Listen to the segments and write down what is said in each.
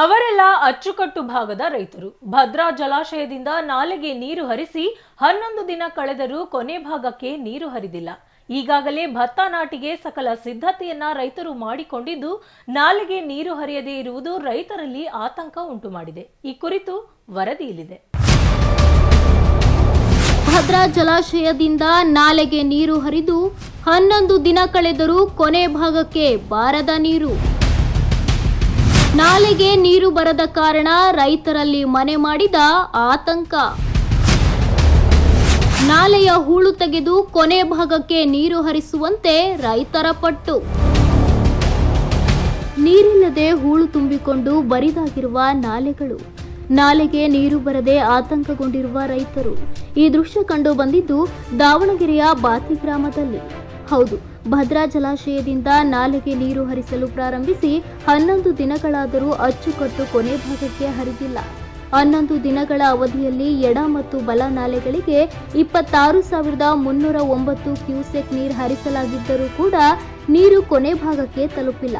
ಅವರೆಲ್ಲ ಅಚ್ಚುಕಟ್ಟು ಭಾಗದ ರೈತರು. ಭದ್ರಾ ಜಲಾಶಯದಿಂದ ನಾಲೆಗೆ ನೀರು ಹರಿಸಿ ಹನ್ನೊಂದು ದಿನ ಕಳೆದರೂ ಕೊನೆ ಭಾಗಕ್ಕೆ ನೀರು ಹರಿದಿಲ್ಲ. ಈಗಾಗಲೇ ಭತ್ತ ನಾಟಿಗೆ ಸಕಲ ಸಿದ್ಧತೆಯನ್ನ ರೈತರು ಮಾಡಿಕೊಂಡಿದ್ದು, ನಾಲೆಗೆ ನೀರು ಹರಿಯದೇ ಇರುವುದು ರೈತರಲ್ಲಿ ಆತಂಕ ಉಂಟು ಮಾಡಿದೆ ಈ ಕುರಿತು ವರದಿ ಇಲ್ಲಿದೆ ಭದ್ರಾ ಜಲಾಶಯದಿಂದ ನಾಲೆಗೆ ನೀರು ಹರಿದು ಹನ್ನೊಂದು ದಿನ ಕಳೆದರೂ ಕೊನೆ ಭಾಗಕ್ಕೆ ಬಾರದ ನೀರು. ನಾಲೆಗೆ ನೀರು ಬರದ ಕಾರಣ ರೈತರಲ್ಲಿ ಮನೆ ಮಾಡಿದ ಆತಂಕ. ನಾಲೆಯ ಹೂಳು ತೆಗೆದು ಕೊನೆ ಭಾಗಕ್ಕೆ ನೀರು ಹರಿಸುವಂತೆ ರೈತರ ಪಟ್ಟು. ನೀರಿಲ್ಲದೆ ಹೂಳು ತುಂಬಿಕೊಂಡು ಬರಿದಾಗಿರುವ ನಾಲೆಗಳು. ನಾಲೆಗೆ ನೀರು ಬರದೆ ಆತಂಕಗೊಂಡಿರುವ ರೈತರು. ಈ ದೃಶ್ಯ ಕಂಡು ಬಂದಿದ್ದು ದಾವಣಗೆರೆಯ ಬಾತಿ ಗ್ರಾಮದಲ್ಲಿ. ಹೌದು ಭದ್ರಾ ಜಲಾಶಯದಿಂದ ನಾಲೆಗೆ ನೀರು ಹರಿಸಲು ಪ್ರಾರಂಭಿಸಿ ಹನ್ನೊಂದು ದಿನಗಳಾದರೂ ಅಚ್ಚುಕಟ್ಟು ಕೊನೆ ಭಾಗಕ್ಕೆ ಹರಿದಿಲ್ಲ. ಹನ್ನೊಂದು ದಿನಗಳ ಅವಧಿಯಲ್ಲಿ ಎಡ ಮತ್ತು ಬಲ ನಾಲೆಗಳಿಗೆ ಇಪ್ಪತ್ತಾರು ಸಾವಿರದ ಮುನ್ನೂರ ಒಂಬತ್ತು ಕ್ಯೂಸೆಕ್ ನೀರು ಹರಿಸಲಾಗಿದ್ದರೂ ಕೂಡ ನೀರು ಕೊನೆ ಭಾಗಕ್ಕೆ ತಲುಪಿಲ್ಲ.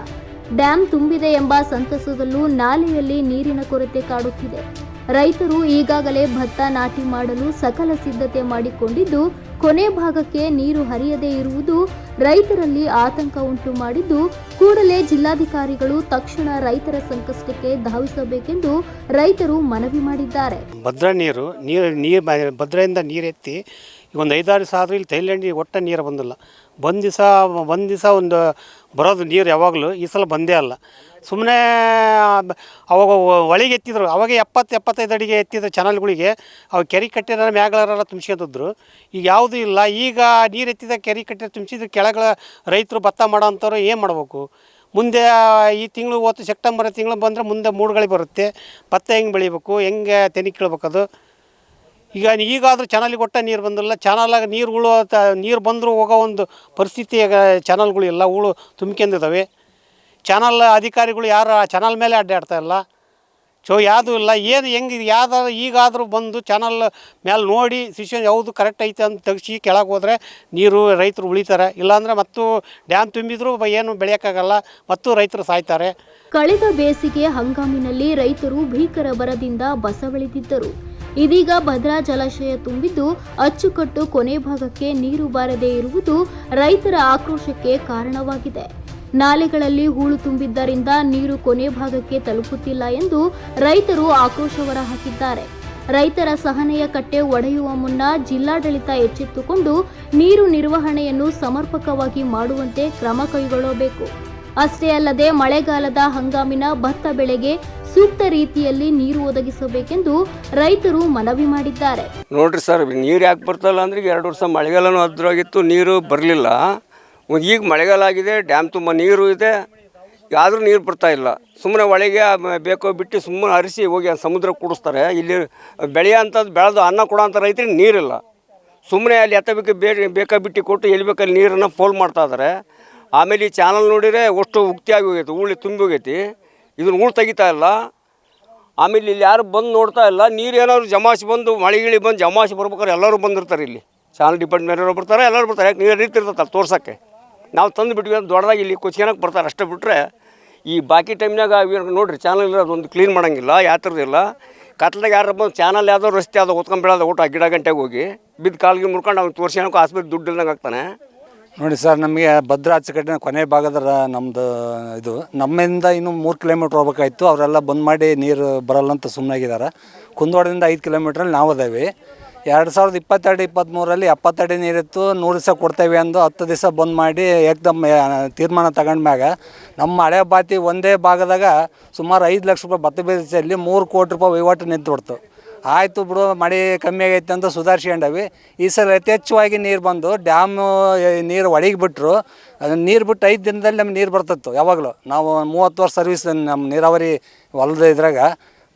ಡ್ಯಾಂ ತುಂಬಿದೆ ಎಂಬ ಸಂತಸದಲ್ಲೂ ನಾಲೆಯಲ್ಲಿ ನೀರಿನ ಕೊರತೆ ಕಾಡುತ್ತಿದೆ. ರೈತರು ಈಗಾಗಲೇ ಭತ್ತ ನಾಟಿ ಮಾಡಲು ಸಕಲ ಸಿದ್ಧತೆ ಮಾಡಿಕೊಂಡಿದ್ದು ಕೊನೆ ಭಾಗಕ್ಕೆ ನೀರು ಹರಿಯದೇ ಇರುವುದು ರೈತರಲ್ಲಿ ಆತಂಕ ಉಂಟು ಮಾಡಿದ್ದು, ಕೂಡಲೇ ಜಿಲ್ಲಾಧಿಕಾರಿಗಳು ತಕ್ಷಣ ರೈತರ ಸಂಕಷ್ಟಕ್ಕೆ ಧಾವಿಸಬೇಕೆಂದು ರೈತರು ಮನವಿ ಮಾಡಿದ್ದಾರೆ. ಭದ್ರಾ ನೀರು ನೀರು ನೀರು ಭದ್ರೆಯಿಂದ ನೀರೆತ್ತಿ ಒಂದು ಐದಾರು ಸಾವಿರ ಇಲ್ಲಿ ಥೈಲ್ಯಾಂಡಿಗೆ ಒಟ್ಟ ನೀರು ಬಂದಿಲ್ಲ. ಒಂದು ದಿವಸ ಒಂದು ದಿವಸ ಒಂದು ಬರೋದು ನೀರು ಯಾವಾಗಲೂ ಈ ಸಲ ಬಂದೇ ಅಲ್ಲ. ಸುಮ್ಮನೆ ಅವಾಗ ಒಳಗೆ ಎತ್ತಿದ್ರು, ಅವಾಗ ಎಪ್ಪತ್ತು ಎಪ್ಪತ್ತೈದು ಅಡಿಗೆ ಎತ್ತಿದ ಚಾನಲ್ಗಳಿಗೆ ಅವು ಕೆರೆ ಕಟ್ಟಿರೋ ಮ್ಯಾಗಳೆಲ್ಲ ತುಂಬಿಸ್ಕೊತಿದ್ರು. ಈಗ ಯಾವುದೂ ಇಲ್ಲ, ಈಗ ನೀರು ಎತ್ತಿದ ಕೆರೆ ಕಟ್ಟಿರೋ ತುಂಬಿಸಿದ್ರೆ ಕೆಳಗಳ ರೈತರು ಭತ್ತ ಮಾಡೋ ಅಂಥವ್ರು ಏನು ಮಾಡಬೇಕು? ಮುಂದೆ ಈ ತಿಂಗಳು ಹೋತು, ಸೆಪ್ಟೆಂಬರ್ ತಿಂಗಳು ಬಂದರೆ ಮುಂದೆ ಮೂಡುಗಳಿಗೆ ಬರುತ್ತೆ. ಭತ್ತ ಹೆಂಗೆ ಬೆಳಿಬೇಕು, ಹೆಂಗೆ ತೆನಿ ಕೀಳ್ಬೇಕದು ಈಗ ಈಗಾದರೂ ಚಾನಲ್ಗೆ ಕೊಟ್ಟ ನೀರು ಬಂದಿಲ್ಲ. ಚಾನಲಾಗ ನೀರುಗಳು ನೀರು ಬಂದರೂ ಹೋಗೋ ಒಂದು ಪರಿಸ್ಥಿತಿ ಚಾನಲ್ಗಳು ಇಲ್ಲ ಉಳು ತುಂಬ್ಕೊಂಡಿದ್ದಾವೆ ಚಾನಲ್ ಅಧಿಕಾರಿಗಳು ಯಾರು ಆ ಚಾನಲ್ ಮೇಲೆ ಅಡ್ಡಾಡ್ತಾ ಇಲ್ಲ. ಸೊ ಯಾವುದೂ ಇಲ್ಲ. ಏನು ಹೆಂಗೆ ಯಾವ್ದಾದ್ರು ಈಗಾದರೂ ಬಂದು ಚಾನಲ್ ಮೇಲೆ ನೋಡಿ, ಸಿಚುವೇಶನ್ ಯಾವುದು ಕರೆಕ್ಟ್ ಐತೆ ಅಂತ ತೆಗಿಸಿ ಕೆಳಗೆ ಹೋದರೆ ನೀರು ರೈತರು ಉಳಿತಾರೆ. ಇಲ್ಲಾಂದರೆ ಮತ್ತು ಡ್ಯಾಮ್ ತುಂಬಿದ್ರು ಏನು ಬೆಳೆಯೋಕ್ಕಾಗಲ್ಲ. ಮತ್ತು ರೈತರು ಸಾಯ್ತಾರೆ. ಕಳೆದ ಬೇಸಿಗೆ ಹಂಗಾಮಿನಲ್ಲಿ ರೈತರು ಭೀಕರ ಬರದಿಂದ ಬಸವಳಿದಿದ್ದರು. ಇದೀಗ ಭದ್ರಾ ಜಲಾಶಯ ತುಂಬಿದ್ದು ಅಚ್ಚುಕಟ್ಟು ಕೊನೆ ಭಾಗಕ್ಕೆ ನೀರು ಬಾರದೇ ಇರುವುದು ರೈತರ ಆಕ್ರೋಶಕ್ಕೆ ಕಾರಣವಾಗಿದೆ. ನಾಲೆಗಳಲ್ಲಿ ಹೂಳು ತುಂಬಿದ್ದರಿಂದ ನೀರು ಕೊನೆ ಭಾಗಕ್ಕೆ ತಲುಪುತ್ತಿಲ್ಲ ಎಂದು ರೈತರು ಆಕ್ರೋಶ ಹೊರಹಾಕಿದ್ದಾರೆ. ರೈತರ ಸಹನೆಯ ಕಟ್ಟೆ ಒಡೆಯುವ ಮುನ್ನ ಜಿಲ್ಲಾಡಳಿತ ಎಚ್ಚೆತ್ತುಕೊಂಡು ನೀರು ನಿರ್ವಹಣೆಯನ್ನು ಸಮರ್ಪಕವಾಗಿ ಮಾಡುವಂತೆ ಕ್ರಮ ಕೈಗೊಳ್ಳಬೇಕು. ಅಷ್ಟೇ ಅಲ್ಲದೆ ಮಳೆಗಾಲದ ಹಂಗಾಮಿನ ಭತ್ತ ಬೆಳೆಗೆ ಸೂಕ್ತ ರೀತಿಯಲ್ಲಿ ನೀರು ಒದಗಿಸಬೇಕೆಂದು ರೈತರು ಮನವಿ ಮಾಡಿದ್ದಾರೆ. ನೋಡ್ರಿ ಸರ್, ನೀರು ಯಾಕೆ ಬರ್ತಲ್ಲ ಅಂದ್ರೆ ಎರಡು ವರ್ಷ ಮಳೆಗಾಲನೂ ಅದ್ರಾಗಿತ್ತು, ನೀರು ಬರಲಿಲ್ಲ. ಈಗ ಮಳೆಗಾಲ ಆಗಿದೆ, ಡ್ಯಾಮ್ ತುಂಬ ನೀರು ಇದೆ. ಆದರೂ ನೀರು ಬರ್ತಾ ಇಲ್ಲ. ಸುಮ್ಮನೆ ಒಳಗೆ ಬೇಕೋ ಬಿಟ್ಟು ಸುಮ್ಮನೆ ಹರಿಸಿ ಹೋಗಿ ಸಮುದ್ರ ಕೂಡಿಸ್ತಾರೆ. ಇಲ್ಲಿ ಬೆಳೆಯೋ ಅಂಥದ್ದು ಬೆಳೆದು ಅನ್ನ ಕೊಡೋ ಅಂಥ ರೈತರಿಗೆ ನೀರಿಲ್ಲ. ಸುಮ್ಮನೆ ಅಲ್ಲಿ ಎತ್ತ ಬೇಕು ಬೇ ಬೇಕಾ ಬಿಟ್ಟು ಕೊಟ್ಟು ಎಲ್ಲಿ ಬೇಕಲ್ಲಿ ನೀರನ್ನು ಫೋಲ್ ಮಾಡ್ತಾ ಇದ್ದಾರೆ ಆಮೇಲೆ ಈ ಚಾನಲ್ ನೋಡಿದರೆ ಅಷ್ಟು ಉಕ್ತಿಯಾಗಿ ಹೋಗೈತೆ ಉಳ್ಳಿ ತುಂಬಿ ಹೋಗೈತಿ ಇದನ್ನು ಹೂಳು ತೆಗಿತಾ ಇಲ್ಲ. ಆಮೇಲೆ ಇಲ್ಲಿ ಯಾರು ಬಂದು ನೋಡ್ತಾ ಇಲ್ಲ. ನೀರು ಏನಾದ್ರು ಬಂದು ಮಳೆ ಗಿಳಿ ಬಂದು ಜಮಾಸಿ ಬರ್ಬೇಕಾದ್ರೆ ಎಲ್ಲರೂ ಬಂದಿರ್ತಾರೆ ಇಲ್ಲಿ. ಚಾನಲ್ ಡಿಪಾರ್ಟ್ಮೆಂಟ್ ಬರ್ತಾರೆ, ಎಲ್ಲರೂ ಬರ್ತಾರೆ. ಯಾಕೆ ನೀರು ಹರಿತಿರ್ತಲ್ಲ ತೋರ್ಸೋಕ್ಕೆ? ನಾವು ತಂದು ಬಿಟ್ವಿ ಅಂತ ದೊಡ್ಡದಾಗಿ ಇಲ್ಲಿ ಕುಚ್ಕೊಳಕ್ಕೆ ಬರ್ತಾರೆ ಅಷ್ಟೇ ಬಿಟ್ಟರೆ ಈ ಬಾಕಿ ಟೈಮ್ನಾಗ ನೋಡಿರಿ, ಚಾನಲ್ ಅದೊಂದು ಕ್ಲೀನ್ ಮಾಡೋಂಗಿಲ್ಲ ಯಾವ ಥರದಿಲ್ಲ ಕತ್ಲಾಗ ಯಾರು ಬಂದು ಚಾನಲ್ ಯಾವುದೋ ರಸ್ತೆ ಅದು ಓದ್ಕೊಂಡ್ಬಿಡೋದು ಊಟ ಗಿಡ ಗಂಟೆಗೆ ಹೋಗಿ, ಬಿದ್ದು ಕಾಲಿಗೆ ಮುರ್ಕೊಂಡು ಅವ್ನು ತೋರ್ಸ್ಕೊಳಕ್ಕೆ ಆಸ್ಪತ್ರೆ ದುಡ್ಡು ಇಲ್ದಂಗೆ ಆಗ್ತಾನೆ. ನೋಡಿ ಸರ್, ನಮಗೆ ಭದ್ರಾ ಅಚ್ಚುಕಟ್ಟಿನ ಕೊನೆ ಭಾಗದ ನಮ್ಮದು ಇದು. ನಮ್ಮಿಂದ ಇನ್ನೂ ಮೂರು ಕಿಲೋಮೀಟ್ರ್ ಹೋಗ್ಬೇಕಾಯ್ತು. ಅವರೆಲ್ಲ ಬಂದ್ ಮಾಡಿ ನೀರು ಬರಲ್ಲ ಅಂತ ಸುಮ್ಮನಾಗಿದ್ದಾರೆ ಕುಂದವಾಡದಿಂದ ಐದು ಕಿಲೋಮೀಟ್ರಲ್ಲಿ ನಾವು ಅದೇವಿ. ಎರಡು ಸಾವಿರದ ಇಪ್ಪತ್ತೆರಡು ಇಪ್ಪತ್ತ್ಮೂರಲ್ಲಿ ಎಪ್ಪತ್ತಡಿ ನೀರಿತ್ತು. ನೂರು ದಿವಸ ಕೊಡ್ತೇವೆ ಅಂದು ಹತ್ತು ದಿವಸ ಬಂದ್ ಮಾಡಿ ಏಕ್ದಮ್ ತೀರ್ಮಾನ ತಗೊಂಡ್ಮ್ಯಾಗ ನಮ್ಮ ಹಳೆ ಬಾತಿ ಒಂದೇ ಭಾಗದಾಗ ಸುಮಾರು ಐದು ಲಕ್ಷ ರೂಪಾಯಿ ಭತ್ತ ಬೀಜಲ್ಲಿ ಮೂರು ಕೋಟಿ ರೂಪಾಯಿ ವಹಿವಾಟು ನಿಂತು ಬಿಡ್ತು ಆಯಿತು ಬಿಡು, ಮಳೆ ಕಮ್ಮಿ ಆಗೈತೆ ಅಂತ ಸುಧಾರಿಸ್ಕೊಂಡವಿ. ಈ ಸಲ ಯಥೇಚ್ಛವಾಗಿ ನೀರು ಬಂದು ಡ್ಯಾಮು ನೀರು ಒಳಗೆ ಬಿಟ್ಟರು ಅದನ್ನು ನೀರು ಬಿಟ್ಟು ಐದು ದಿನದಲ್ಲಿ ನಮ್ಗೆ ನೀರು ಬರ್ತಿತ್ತು, ಯಾವಾಗಲೂ. ನಾವು ಮೂವತ್ತು ವರ್ಷ ಸರ್ವಿಸ್ ನಮ್ಮ ನೀರಾವರಿ ಹೊಲದ ಇದ್ರಾಗ.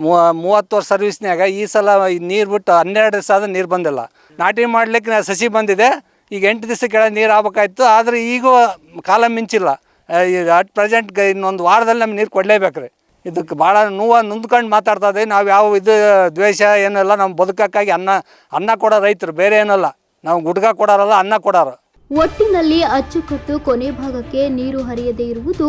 ಮೂವ, ಮೂವತ್ತು ವರ್ಷ ಸರ್ವಿಸ್ನಾಗ ಈ ಸಲ ನೀರು ಬಿಟ್ಟು ಹನ್ನೆರಡು ದಿವಸ ಆದ ನೀರು ಬಂದಿಲ್ಲ. ನಾಟಿ ಮಾಡ್ಲಿಕ್ಕೆ ಸಸಿ ಬಂದಿದೆ. ಈಗ ಎಂಟು ದಿವಸ ಕೆಳಗೆ ನೀರು ಆಗ್ಬೇಕಾಯ್ತು, ಆದರೆ ಈಗೂ ಕಾಲ ಮಿಂಚಿಲ್ಲ. ಅಟ್ ಪ್ರೆಸೆಂಟ್ ಇನ್ನೊಂದು ವಾರದಲ್ಲಿ ನಮ್ಗೆ ನೀರು ಕೊಡಲೇಬೇಕ್ರಿ. ಇದಕ್ಕೆ ಭಾಳ ನೋವು ನುಂದ್ಕೊಂಡು ಮಾತಾಡ್ತಾ ನಾವು ಯಾವ ಇದು ದ್ವೇಷ ಏನಲ್ಲ ನಮ್ಮ ಬದುಕಕ್ಕಾಗಿ ಅನ್ನ ಅನ್ನ ಕೊಡೋ ರೈತರು, ಬೇರೆ ಏನಲ್ಲ. ನಾವು ಗುಡ್ಗ ಕೊಡೋರಲ್ಲ, ಅನ್ನ ಕೊಡೋರು. ಒಟ್ಟಿನಲ್ಲಿ ಅಚ್ಚುಕಟ್ಟು ಕೊನೆ ಭಾಗಕ್ಕೆ ನೀರು ಹರಿಯದೇ ಇರುವುದು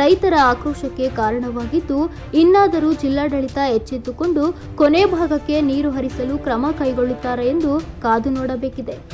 ರೈತರ ಆಕ್ರೋಶಕ್ಕೆ ಕಾರಣವಾಗಿದ್ದು, ಇನ್ನಾದರೂ ಜಿಲ್ಲಾಡಳಿತ ಎಚ್ಚೆತ್ತುಕೊಂಡು ಕೊನೆ ಭಾಗಕ್ಕೆ ನೀರು ಹರಿಸಲು ಕ್ರಮ ಕೈಗೊಳ್ಳುತ್ತಾರೆ ಎಂದು ಕಾದು ನೋಡಬೇಕಿದೆ.